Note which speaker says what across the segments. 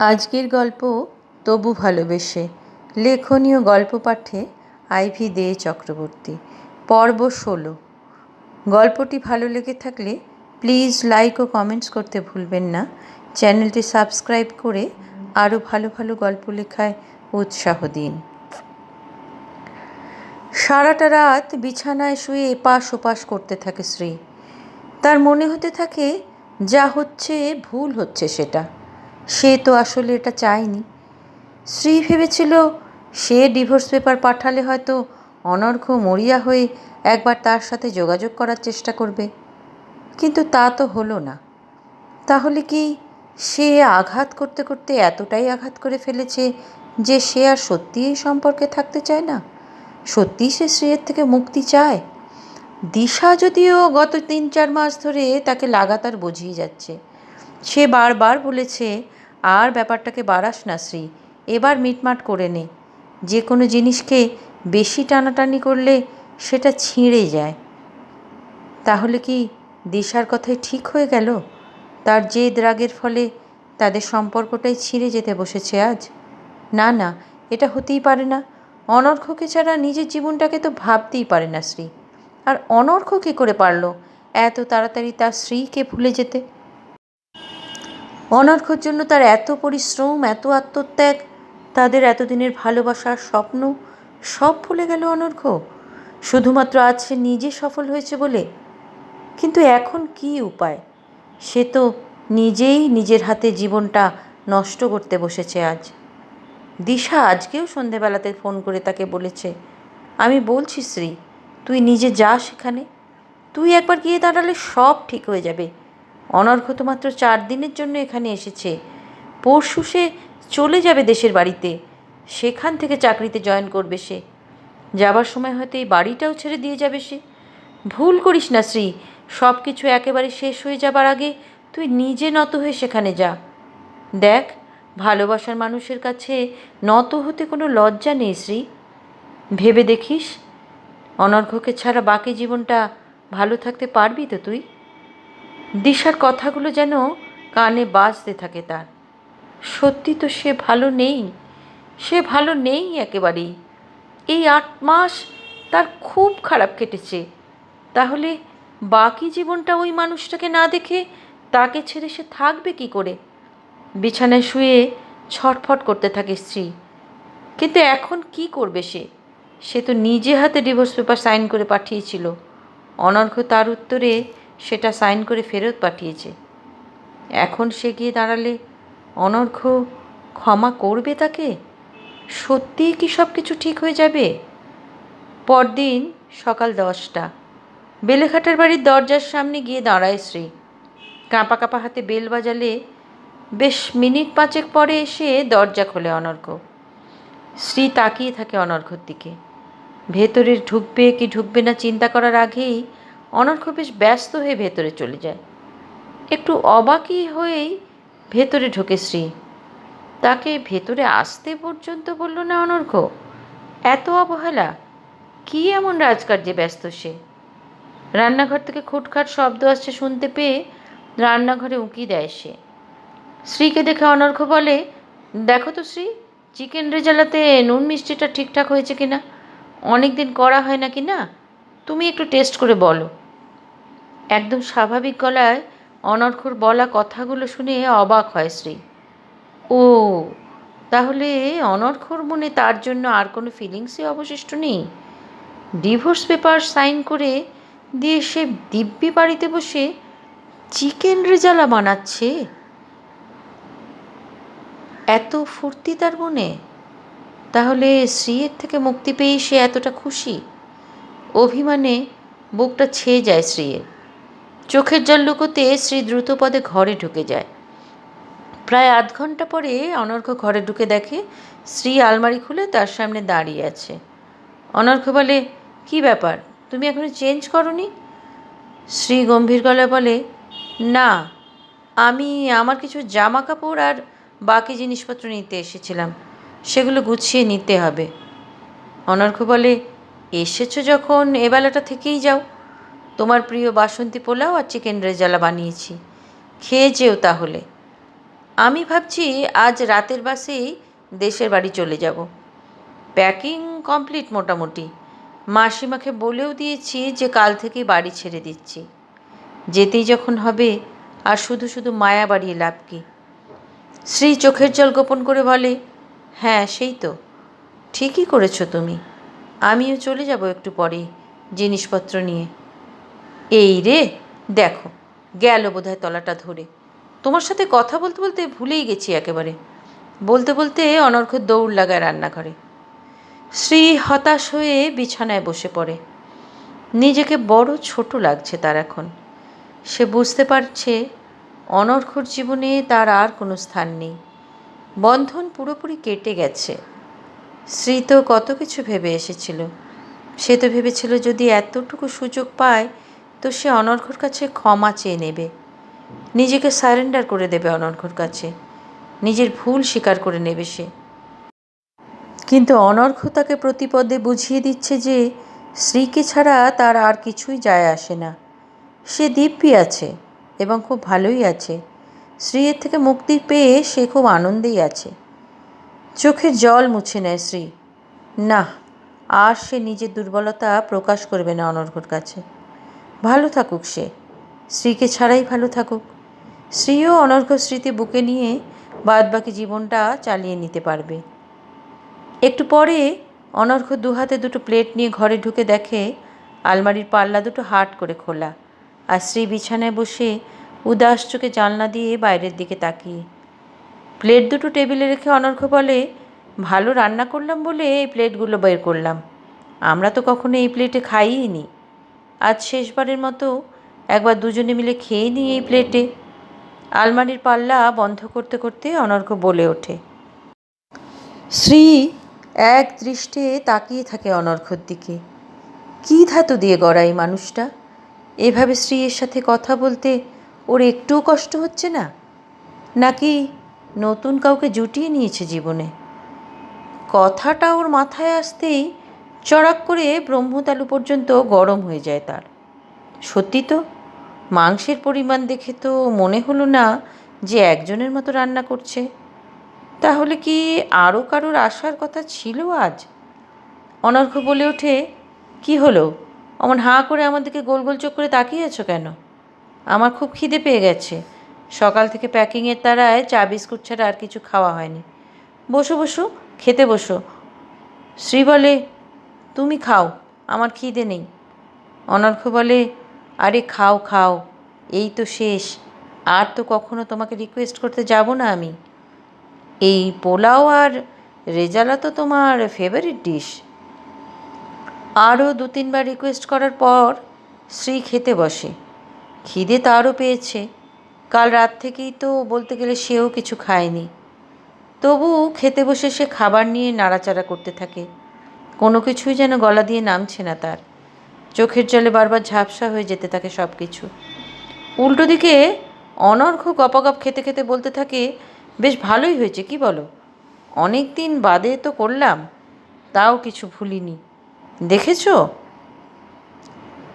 Speaker 1: আজকের গল্প তবু ভালোবেসে। লেখনীয় গল্প পাঠে আইভি দে চক্রবর্তী। পর্ব ষোলো। গল্পটি ভালো লেগে থাকলে প্লিজ লাইক ও কমেন্টস করতে ভুলবেন না। চ্যানেলটি সাবস্ক্রাইব করে আরও ভালো ভালো গল্প লেখায় উৎসাহ দিন। সারাটা রাত বিছানায় শুয়ে এপাশ ওপাশ করতে থাকে শ্রী তার মনে হতে থাকে, যা হচ্ছে ভুল হচ্ছে সেটা। সে তো আসলে এটা চায়নি। শ্রী ভেবেছিল, সে ডিভোর্স পেপার পাঠালে হয়তো অনর্ঘ মরিয়া হয়ে একবার তার সাথে যোগাযোগ করার চেষ্টা করবে। কিন্তু তা তো হলো না। তাহলে কি সে আঘাত করতে করতে এতটাই আঘাত করে ফেলেছে যে সে আর সত্যি এই সম্পর্কে থাকতে চায় না? সত্যিই সে শ্রেয়ের থেকে মুক্তি চায়? দিশা যদিও গত তিন চার মাস ধরে তাকে লাগাতার বুঝিয়ে যাচ্ছে। সে বারবার বলেছে আর ব্যাপারটাকে বাড়াস না, শ্রী। এবার মিটমাট করে নে। যে কোনো জিনিসকে বেশি টানাটানি করলে সেটা ছিঁড়ে যায়। তাহলে কি দিশার কথাই ঠিক হয়ে গেল? তার জেদ রাগের ফলে তাদের সম্পর্কটাই ছিঁড়ে যেতে বসেছে আজ? না না, এটা হতেই পারে না। অনর্ঘকে ছাড়া নিজের জীবনটাকে তো ভাবতেই পারে না, শ্রী। আর অনর্ঘ কী করে পারল এত তাড়াতাড়ি তার স্ত্রীকে ভুলে যেতে? অনর্ঘর জন্য তার এত পরিশ্রম, এত আত্মত্যাগ, তাদের এতদিনের ভালোবাসার স্বপ্ন, সব ভুলে গেল অনর্ঘ শুধুমাত্র আজ সে নিজে সফল হয়েছে বলে। কিন্তু এখন কি উপায়? সে তো নিজেই নিজের হাতে জীবনটা নষ্ট করতে বসেছে আজ। দিশা আজকেও সন্ধেবেলাতে ফোন করে তাকে বলেছে, আমি বলছি শ্রী, তুই নিজে যা সেখানে। তুই একবার গিয়ে দাঁড়ালে সব ঠিক হয়ে যাবে। অনর্ঘ তো মাত্র চার দিনের জন্য এখানে এসেছে। পরশু সে চলে যাবে দেশের বাড়িতে। সেখান থেকে চাকরিতে জয়েন করবে সে। যাবার সময় হয়তো এই বাড়িটাও ছেড়ে দিয়ে যাবে সে। ভুল করিস না শ্রী সব কিছু একেবারে শেষ হয়ে যাবার আগে তুই নিজে নত হয়ে সেখানে যা। দেখ, ভালোবাসার মানুষের কাছে নত হতে কোনো লজ্জা নেই শ্রী। ভেবে দেখিস, অনর্ঘকে ছাড়া বাকি জীবনটা ভালো থাকতে পারবি তো তুই? দিশার কথাগুলো যেন কানে বাজতে থাকে তার। সত্যি তো সে ভালো নেই, সে ভালো নেই একেবারেই। এই আট মাস তার খুব খারাপ কেটেছে। তাহলে বাকি জীবনটা ওই মানুষটাকে না দেখে তাকে ছেড়ে সে থাকবে কি করে? বিছানায় শুয়ে ছটফট করতে থাকে স্ত্রী। কিন্তু এখন কি করবে সে? সে তো নিজে হাতে ডিভোর্স পেপার সাইন করে পাঠিয়েছিল। অনর্ঘ তার উত্তরে সেটা সাইন করে ফেরত পাঠিয়েছে। এখন সে গিয়ে দাঁড়ালে অনর্ঘ ক্ষমা করবে তাকে? সত্যিই কি সব কিছু ঠিক হয়ে যাবে? পরদিন সকাল দশটা, বেলেঘাটার বাড়ির দরজার সামনে গিয়ে দাঁড়ায় শ্রী। কাঁপা কাঁপা হাতে বেল বাজালে বেশ মিনিট পাঁচেক পরে এসে দরজা খোলে অনর্ঘ। শ্রী তাকিয়ে থাকে অনর্ঘর দিকে। ভেতরে ঢুকবে কি ঢুকবে না চিন্তা করার আগেই অনর্ঘ বেশ ব্যস্ত হয়ে ভেতরে চলে যায়। একটু অবাকই হয়েই ভেতরে ঢোকে শ্রী। তাকে ভেতরে আসতে পর্যন্ত বলল না অনর্ঘ, এত অবহেলা, কী এমন রাজকার্যে ব্যস্ত সে? রান্নাঘর থেকে খুটখাট শব্দ আসছে শুনতে পেয়ে রান্নাঘরে উঁকি দেয় সে। শ্রীকে দেখে অনর্ঘ বলে, দেখো তো শ্রী, চিকেন রেজালাতে নুন মিষ্টিটা ঠিকঠাক হয়েছে কিনা? অনেক দিন করা হয় না কি না? তুমি একটু টেস্ট করে বলো। একদম স্বাভাবিক গলায় অনর্ঘর বলা কথাগুলো শুনে অবাক হয় শ্রী। ও, তাহলে অনর্ঘর মনে তার জন্য আর কোনো ফিলিংসই অবশিষ্ট নেই? ডিভোর্স পেপার সাইন করে দিয়ে সে দিব্যি বাড়িতে বসে চিকেন রেজালা বানাচ্ছে? এত ফুর্তি তার মনে? তাহলে শ্রীয়ের থেকে মুক্তি পেয়ে সে এতটা খুশি? অভিমানে বুকটা ছেয়ে যায় শ্রীয়ের। চোখের জল লুকোতে শ্রী দ্রুতপদে ঘরে ঢুকে যায়। প্রায় আধ ঘণ্টা পরে অনর্ঘ ঘরে ঢুকে দেখে শ্রী আলমারি খুলে তার সামনে দাঁড়িয়ে আছে। অনর্ঘ বলে, কি ব্যাপার? তুমি এখনও চেঞ্জ করনি? শ্রী গম্ভীর গলায় বলে, না, আমি আমার কিছু জামা কাপড় আর বাকি জিনিসপত্র নিতে এসেছিলাম। সেগুলো গুছিয়ে নিতে হবে। অনর্ঘ বলে এসেছ যখন, এবেলাটা থেকেই যাও। তোমার প্রিয় বাসন্তী পোলাও আর চিকেন রেজালা বানিয়েছি। খেয়ে যেও তাহলে। আমি ভাবছি আজ রাতের বাসেই দেশের বাড়ি চলে যাব। প্যাকিং কমপ্লিট মোটামুটি। মাসিমাকে বলেও দিয়েছি যে কাল থেকেই বাড়ি ছেড়ে দিচ্ছি। যেতেই যখন হবে, আর শুধু শুধু মায়া বাড়িয়ে লাভ কি? শ্রী চোখের জল গোপন করে বলে হ্যাঁ সেই তো। ঠিকই করেছ তুমি। আমিও চলে যাব একটু পরেই জিনিসপত্র নিয়ে। এই রে, দেখো, গেল বোধহয় তলাটা ধরে। তোমার সাথে কথা বলতে বলতে ভুলেই গেছি একেবারে। বলতে বলতে অনর্ঘ দৌড় লাগায় রান্নাঘরে। শ্রী হতাশ হয়ে বিছানায় বসে পড়ে। নিজেকে বড় ছোট লাগছে তার এখন। সে বুঝতে পারছে অনর্ঘর জীবনে তার আর কোনো স্থান নেই। বন্ধন পুরোপুরি কেটে গেছে। শ্রী তো কত কিছু ভেবে এসেছিল। সে তো ভেবেছিল যদি এতটুকু সুযোগ পায়, তো সে অনর্ঘর কাছে ক্ষমা চেয়ে নেবে। নিজেকে সারেন্ডার করে দেবে অনর্ঘর কাছে। নিজের ভুল স্বীকার করে নেবে সে। কিন্তু অনর্ঘ তাকে প্রতিপদে বুঝিয়ে দিচ্ছে যে, স্ত্রীকে ছাড়া তার আর কিছুই যায় আসে না। সে দিব্যি আছে এবং খুব ভালোই আছে। শ্রীয়ের থেকে মুক্তি পেয়ে সে খুব আনন্দেই আছে। চোখের জল মুছে নেয় শ্রী। না, আর সে নিজের দুর্বলতা প্রকাশ করবে না অনর্ঘর কাছে। ভালো থাকুক সে স্ত্রীকে ছাড়াই ভালো থাকুক। স্ত্রীও অনর্ঘ স্মৃতি বুকে নিয়ে বাদবাকি জীবনটা চালিয়ে নিতে পারবে। একটু পরে অনর্ঘ দু হাতে দুটো প্লেট নিয়ে ঘরে ঢুকে দেখে আলমারির পাল্লা দুটো হাট করে খোলা। আর স্ত্রী বিছানায় বসে উদাস চোখে জানলা দিয়ে বাইরের দিকে তাকিয়ে প্লেট দুটো টেবিলে রেখে অনর্ঘ বলে, ভালো রান্না করলাম বলে এই প্লেটগুলো বের করলাম। আমরা তো কখনো এই প্লেটে খাইই নি আজ শেষবারের মতো একবার দুজনে মিলে খেয়ে নিই এই প্লেটে। আলমারির পাল্লা বন্ধ করতে করতে অনর্ঘ বলে ওঠে। শ্রী এক দৃষ্টে তাকিয়ে থাকে অনর্ঘর দিকে। কী ধাতু দিয়ে গড়া এই মানুষটা? এভাবে স্ত্রীর সাথে কথা বলতে ওর একটুও কষ্ট হচ্ছে না? নাকি নতুন কাউকে জুটিয়ে নিয়েছে জীবনে। কথাটা ওর মাথায় আসতেই চড়াক করে ব্রহ্মতালু পর্যন্ত গরম হয়ে যায় তার। সত্যি তো, মাংসের পরিমাণ দেখে তো মনে হলো না যে একজনের মতো রান্না করছে। তাহলে কি আরও কারোর আসার কথা ছিল আজ? অনর্ঘ বলে ওঠে, কি হলো? অমন হাঁ করে আমাদেরকে গোল গোল চোখ করে তাকিয়ে আছো কেন? আমার খুব খিদে পেয়ে গেছে। সকাল থেকে প্যাকিংয়ের তারায় চা বিস্কুট ছাড়া আর কিছু খাওয়া হয়নি। বসো বসো, খেতে বসো। শ্রী বলে, তুমি খাও, আমার খিদে নেই। অনর্ঘ বলে, আরে খাও খাও, এই তো শেষ। আর তো কখনো তোমাকে রিকোয়েস্ট করতে যাব না আমি। এই পোলাও আর রেজালা তো তোমার ফেভারিট ডিশ আরও দু তিনবার রিকোয়েস্ট করার পর শ্রী খেতে বসে। খিদে তারও পেয়েছে। কাল রাত থেকেই তো বলতে গেলে সেও কিছু খায়নি। তবু খেতে বসে সে খাবার নিয়ে নাড়াচাড়া করতে থাকে। কোনো কিছুই যেন গলা দিয়ে নামছে না তার। চোখের জলে বারবার ঝাপসা হয়ে যেতে থাকে সব কিছু উল্টো দিকে অনর্ঘ গপাগপ খেতে খেতে বলতে থাকে, বেশ ভালোই হয়েছে, কি বলো? অনেক দিন বাদে তো করলাম, তাও কিছু ভুলিনি। দেখেছ?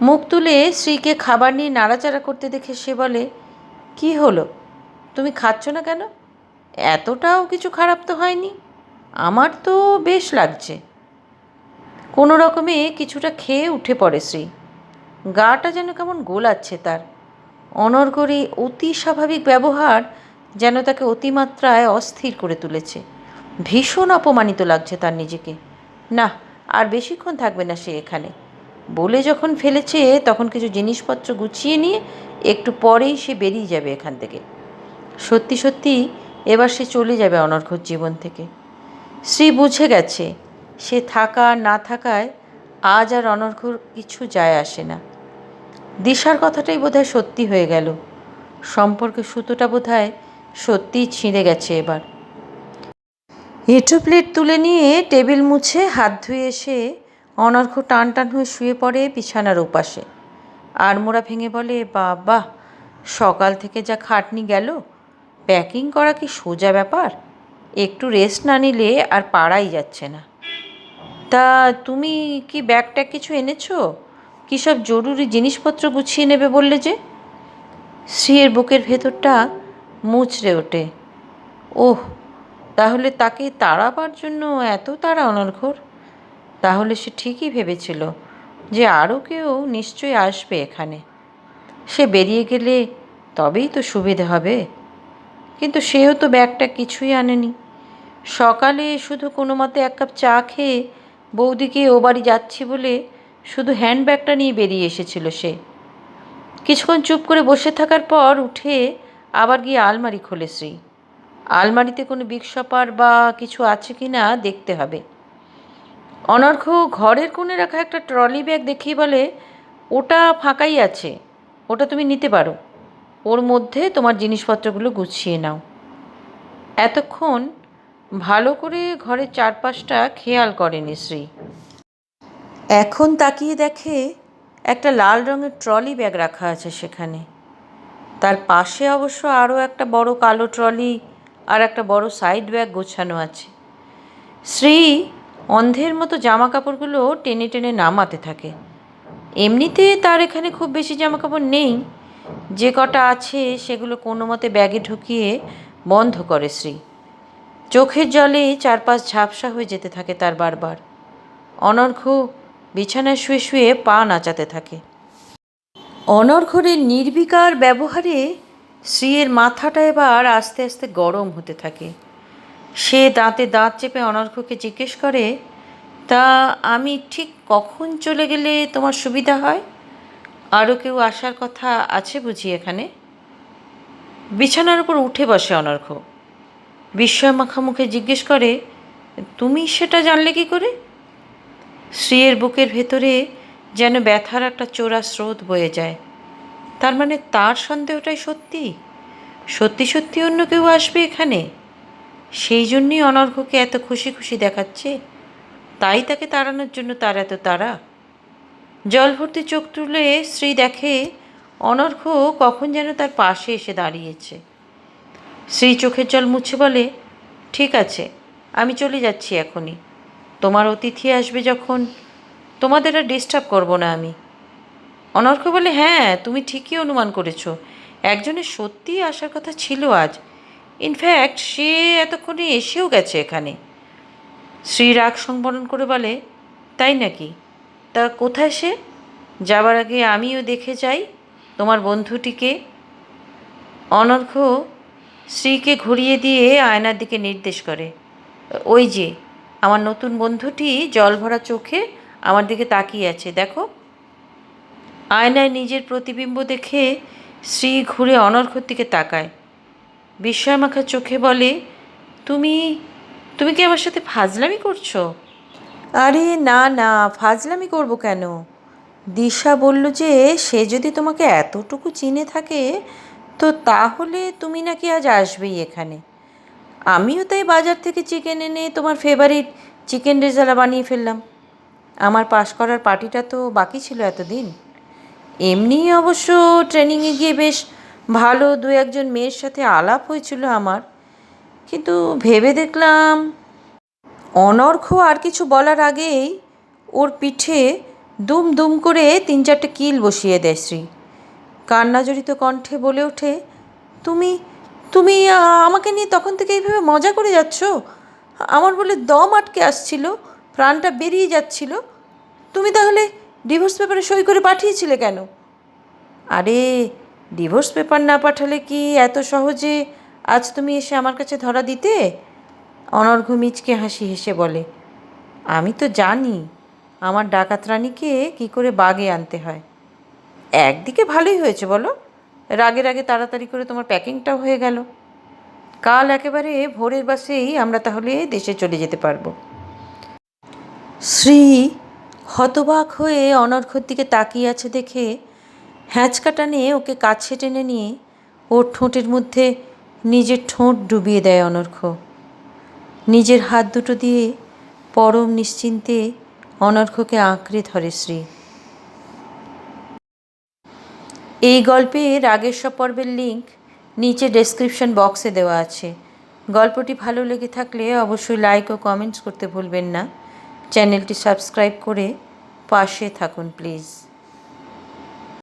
Speaker 1: মুখ তুলে স্ত্রীকে খাবার নিয়ে নাড়াচাড়া করতে দেখে সে বলে কি হলো? তুমি খাচ্ছ না কেন? এতটাও কিছু খারাপ তো হয়নি। আমার তো বেশ লাগছে। কোনো রকমে কিছুটা খেয়ে উঠে পড়ে শ্রী। গাটা যেন কেমন গোলাচ্ছে তার। অনর্গর অতি স্বাভাবিক ব্যবহার যেন তাকে অতিমাত্রায় অস্থির করে তুলেছে। ভীষণ অপমানিত লাগছে তার নিজেকে। না, আর বেশিক্ষণ থাকবে না সে এখানে। বলে যখন ফেলেছে, তখন কিছু জিনিসপত্র গুছিয়ে নিয়ে একটু পরেই সে বেরিয়ে যাবে এখান থেকে। সত্যি সত্যি এবার সে চলে যাবে অনর্ঘর জীবন থেকে। শ্রী বুঝে গেছে, সে থাকা না থাকায় আজ আর অনর্ঘর কিছু যায় আসে না। দিশার কথাটাই বোধহয় সত্যি হয়ে গেল। সম্পর্কে সুতোটা বোধহয় সত্যিই ছিঁড়ে গেছে এবার। এঁটো প্লেট তুলে নিয়ে টেবিল মুছে হাত ধুয়ে এসে অনর্ঘ টান টান হয়ে শুয়ে পড়ে বিছানার ওপাশে। আড়মোড়া ভেঙে বলে, বাবা, সকাল থেকে যা খাটনি গেল প্যাকিং করা কি সোজা ব্যাপার? একটু রেস্ট না নিলে আর পারাই যাচ্ছে না। তা তুমি কি ব্যাগ ট্যাগ কিছু এনেছো? কী সব জরুরি জিনিসপত্র গুছিয়ে নেবে বললে যে? শ্রীয়ের বুকের ভেতরটা মুচড়ে ওঠে। ওহ, তাহলে তাকে তাড়াবার জন্য এত তাড়া অনর্ঘর তাহলে সে ঠিকই ভেবেছিল যে আরও কেউ নিশ্চয়ই আসবে এখানে। সে বেরিয়ে গেলে তবেই তো সুবিধে হবে। কিন্তু সেও তো ব্যাগটা কিছুই আনেনি। সকালে শুধু কোনো মতে এক কাপ চা খেয়ে বৌদিকে ও বাড়ি যাচ্ছি বলে শুধু হ্যান্ডব্যাগটা নিয়ে বেরিয়ে এসেছিল সে। কিছুক্ষণ চুপ করে বসে থাকার পর উঠে আবার গিয়ে আলমারি খোলে শ্রী। আলমারিতে কোনো বিগ শপার বা কিছু আছে কি না দেখতে হবে। অনর্ঘ ঘরের কোণে রাখা একটা ট্রলি ব্যাগ দেখিয়ে বলে, ওটা ফাঁকাই আছে, ওটা তুমি নিতে পারো। ওর মধ্যে তোমার জিনিসপত্রগুলো গুছিয়ে নাও। এতক্ষণ ভালো করে ঘরের চারপাশটা খেয়াল করেনি শ্রী। এখন তাকিয়ে দেখে একটা লাল রঙের ট্রলি ব্যাগ রাখা আছে সেখানে। তার পাশে অবশ্য আরও একটা বড় কালো ট্রলি আর একটা বড় সাইড ব্যাগ গোছানো আছে। শ্রী অন্ধের মতো জামা কাপড়গুলো টেনে টেনে নামাতে থাকে। এমনিতে তার এখানে খুব বেশি জামা কাপড় নেই। যে কটা আছে সেগুলো কোনো মতে ব্যাগে ঢুকিয়ে বন্ধ করে শ্রী। চোখের জলে চারপাশ ঝাপসা হয়ে যেতে থাকে তার বারবার। অনর্ঘ বিছানায় শুয়ে শুয়ে পা নাচাতে থাকে। অনর্ঘরের নির্বিকার ব্যবহারে শ্রীয়ের মাথাটা এবার আস্তে আস্তে গরম হতে থাকে। সে দাঁতে দাঁত চেপে অনর্ঘকে জিজ্ঞেস করে, তা আমি ঠিক কখন চলে গেলে তোমার সুবিধা হয়? আরও কেউ আসার কথা আছে বুঝি এখানে? বিছানার উপর উঠে বসে অনর্ঘ। বিস্ময় মাখা মুখে জিজ্ঞেস করে, তুমি সেটা জানলে কি করে? শ্রীয়ের বুকের ভেতরে যেন ব্যথার একটা চোরা স্রোত বয়ে যায়। তার মানে তার সন্দেহটাই সত্যি? সত্যি সত্যি অন্য কেউ আসবে এখানে? সেই জন্যই অনর্ঘকে এত খুশি খুশি দেখাচ্ছে। তাই তাকে তাড়ানোর জন্য তার এত তাড়া। জল ভর্তি চোখ তুলে শ্রী দেখে অনর্ঘ কখন যেন তার পাশে এসে দাঁড়িয়েছে। শ্রী চোখের জল মুছে বলে, ঠিক আছে, আমি চলে যাচ্ছি এখনই। তোমার অতিথি আসবে যখন। তোমাদের আর ডিস্টার্ব করব না আমি। অনর্ঘ বলে হ্যাঁ তুমি ঠিকই অনুমান করেছ। একজনের সত্যিই আসার কথা ছিল আজ। ইনফ্যাক্ট সে এতক্ষণে এসেও গেছে এখানে। শ্রী রাগ সংবরণ করে বলে, তাই নাকি? তা কোথায় সে? যাবার আগে আমিও দেখে যাই। তোমার বন্ধুটিকে? অনর্ঘ শ্রীকে ঘুরিয়ে দিয়ে আয়নার দিকে নির্দেশ করে, ওই যে, আমার নতুন বন্ধুটি জল ভরা চোখে আমার দিকে তাকিয়ে আছে, দেখো। আয়নায় নিজের প্রতিবিম্ব দেখে শ্রী ঘুরে অনর্ঘর দিকে তাকায়। বিস্ময়মাখা চোখে বলে, তুমি তুমি কি আমার সাথে ফাজলামি করছ? আরে না না, ফাজলামি করব কেন? দিশা বলল যে, সে যদি তোমাকে এতটুকু চিনে থাকে, তো তাহলে তুমি নাকি আজ আসবেই এখানে। আমিও তাই বাজার থেকে চিকেন এনে তোমার ফেভারিট চিকেন রেজালা বানিয়ে ফেললাম। আমার পাশ করার পার্টিটা তো বাকি ছিল এতদিন। এমনি অবশ্য ট্রেনিংয়ে গিয়ে বেশ ভালো দু একজন মেয়ের সাথে আলাপ হয়েছিল আমার। কিন্তু ভেবে দেখলাম, অনর্ঘ আর কিছু বলার আগেই ওর পিঠে দুম দুম করে তিন চারটে কিল বসিয়ে দেয় শ্রী। কান্নাজড়িত কণ্ঠে বলে ওঠে, তুমি তুমি আমাকে নিয়ে তখন থেকে এইভাবে মজা করে যাচ্ছ? আমার বলে দম আটকে আসছিল, প্রাণটা বেরিয়ে যাচ্ছিল। তুমি তাহলে ডিভোর্স পেপারে সই করে পাঠিয়েছিলে কেন? আরে ডিভোর্স পেপার না পাঠালে কি এত সহজে আজ তুমি এসে আমার কাছে ধরা দিতে? অনর্ঘ মিচকে হাসি হেসে বলে, আমি তো জানি আমার ডাকাত রানীকে কী করে বাগে আনতে হয়। একদিকে ভালোই হয়েছে বলো রাগে রাগে তাড়াতাড়ি করে তোমার প্যাকিংটাও হয়ে গেল। কাল একেবারে ভোরের বাসেই আমরা তাহলে দেশে চলে যেতে পারব। শ্রী হতবাক হয়ে অনর্ঘর দিকে তাকিয়ে আছে দেখে হ্যাঁচকা টানে ওকে কাছে টেনে নিয়ে ওর ঠোঁটের মধ্যে নিজের ঠোঁট ডুবিয়ে দেয় অনর্ঘ। নিজের হাত দুটো দিয়ে পরম নিশ্চিন্তে অনর্ঘকে আঁকড়ে ধরে শ্রী। এই গল্পের আগের সব পর্বের লিঙ্ক নিচে ডেসক্রিপশন বক্সে দেওয়া আছে। গল্পটি ভালো লেগে থাকলে অবশ্যই লাইক ও কমেন্টস করতে ভুলবেন না। চ্যানেলটি সাবস্ক্রাইব করে পাশে থাকুন, প্লিজ।